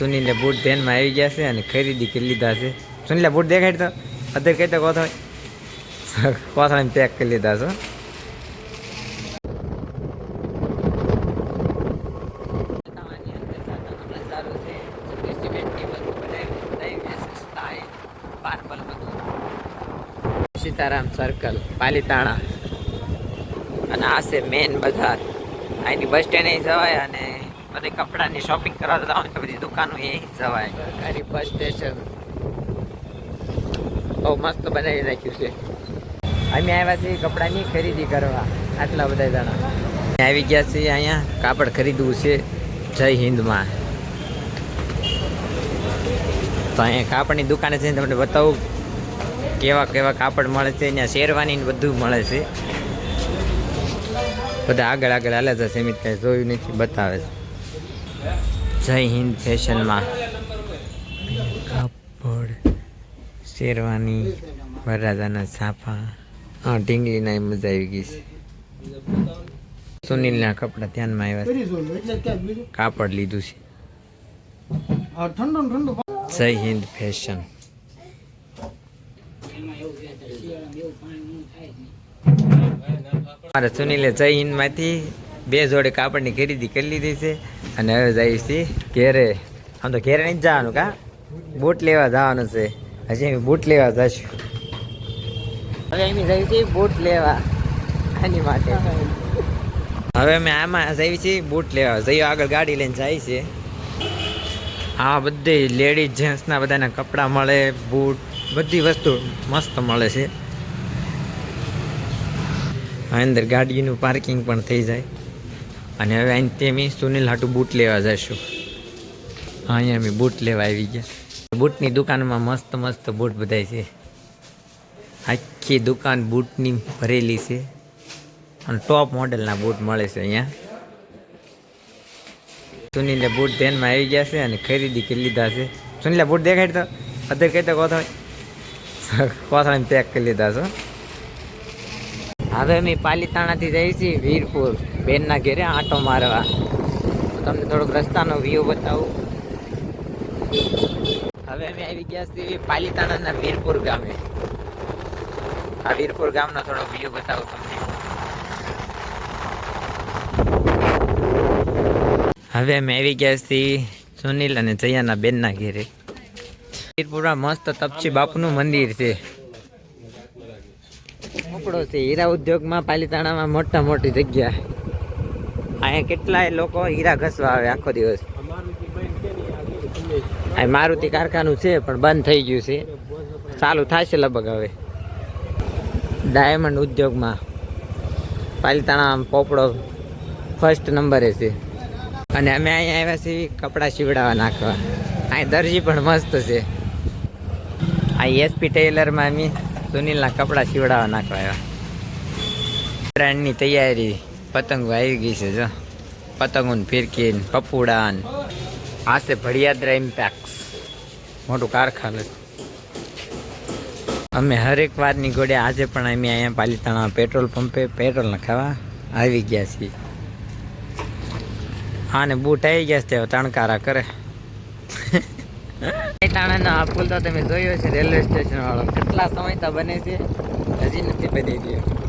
સુનીલે boot ધ્યાનમાં આવી ગયા છે અને ખરીદી કરી લીધા છે. સુનિલે બૂટ દેખાડ તો? અત્યારે કઈ તો કોથળી પેક કરી લીધા છો સીતારામ સર્કલ પાલીતાણા. અને આ છે મેન બજાર. અહીંથી બસ સ્ટેન્ડ જવાય અને બધી કપડાની શોપિંગ કરવા જતા હોય તો બધી દુકાનો એ જવાય. ગાડી બસ સ્ટેશન બહુ મસ્ત બનાવી રાખ્યું છે. અમે આવ્યા છીએ કપડાની ખરીદી કરવા, આટલા બધા જણા. આવી ગયા છીએ અહીંયા કાપડ ખરીદવું છે જય હિન્દમાં તો અહીંયા કાપડની દુકાને છે તમને બતાવું કેવા કેવા કાપડ મળે છે, ત્યાં શેરવાની બધું મળે છે. બધા આગળ આગળ હાલે છે, સેમિત કાંઈ જોયું નથી, બતાવે છે. જય હિન્દ ફેશનમાં. કાપડ શેરવાની વરરાજાના સાફા હા ઢીંગલીના મજા આવી ગઈ છે. સુનિલના કપડાં ધ્યાનમાં આવ્યા કાપડ લીધું છે. જય હિન્દ ફેશન. મારા સુનિલે જય હિન્દમાંથી બે જોડે કાપડની ખરીદી કરી લીધી છે. અને હવે જઈએ છીએ ઘેરે. આમ તો ઘેરે નહીં જવાનું કા? બૂટ લેવા જવાનું છે. હજી બૂટ લેવા જશું. હવે અમે જઈએ છીએ બૂટ લેવા. માટે. હવે અમે આમાં જઈએ છીએ બૂટ લેવા. જઈએ આગળ ગાડી લઈને જાય છે આ બધી લેડીઝ જેન્ટ્સના બધાના કપડાં મળે, બૂટ, બધી વસ્તુ મસ્ત મળે છે. અંદર ગાડીનું પાર્કિંગ પણ થઈ જાય. અને હવે અહીંથી અમે સુનિલ હાટુ બૂટ લેવા જઈશું. અહીંયા અમે બૂટ લેવા આવી ગયા. બૂટની દુકાનમાં મસ્ત મસ્ત બૂટ બધાય છે. આખી દુકાન બૂટની ભરેલી છે. અને ટોપ મોડેલના બૂટ મળે છે અહીંયા. સુનિલે બૂટ ધ્યાનમાં આવી ગયા છે અને ખરીદી કરી લીધા છે. સુનિલે બૂટ દેખાડ તો અત્યારે કઈ તો કોથળી કોથળીને પેક કરી લીધા છો. હવે અમે પાલીતાણાથી જઈએ છીએ વીરપુર. બેનના ઘેરે આંટો મારવા. તમને થોડોક રસ્તાનો વ્યૂ બતાવું. હવે અમે આવી ગયા છીએ પાલિતાણાના વીરપુર ગામે. આ વીરપુર ગામનો થોડો વ્યૂ બતાવું તમને. હવે અમે આવી ગયા છીએ સુનિલ અને જયાના બેનના ઘેરે. વીરપુરમાં મસ્ત તપસી બાપુનું મંદિર છે. મોકળો છે. હીરા ઉદ્યોગમાં પાલીતાણામાં મોટા મોટી જગ્યા. અહીંયા કેટલાય લોકો હીરા ઘસવા આવે આખો દિવસ. અહીં મારુતિ કારખાનું છે, પણ બંધ થઈ ગયું છે. ચાલુ થશે લગભગ હવે. ડાયમંડ ઉદ્યોગમાં. પાલીતાણા પોપડો ફર્સ્ટ નંબરે છે. અને અમે અહીંયા આવ્યા છીએ કપડાં સીવડાવવા નાખવા. અહીં દરજી પણ મસ્ત છે. આ એસપી ટેલરમાં અમે સુનિલના કપડાં સીવડાવવા નાખવા આવ્યા. બ્રાન્ડની તૈયારી. પતંગો આવી ગઈ છે, જો. પતંગોને ફિરકીન, પપુડાન. આ છે ભડિયાદરા ઇમ્પેક્સ મોટું કારખાનું અમે હરેક વારની ઘોડે આજે પણ અમે અહીંયા પાલીતાણા પેટ્રોલ પંપે પેટ્રોલ નખાવા આવી ગયા છીએ. હા ને બૂટ આવી ગયા છે તણકારા કરે. પાલીતાણાનો આ તો તમે જોયો છે, રેલવે સ્ટેશન વાળો કેટલા સમય તો બને છે? હજી નથી બની ગયો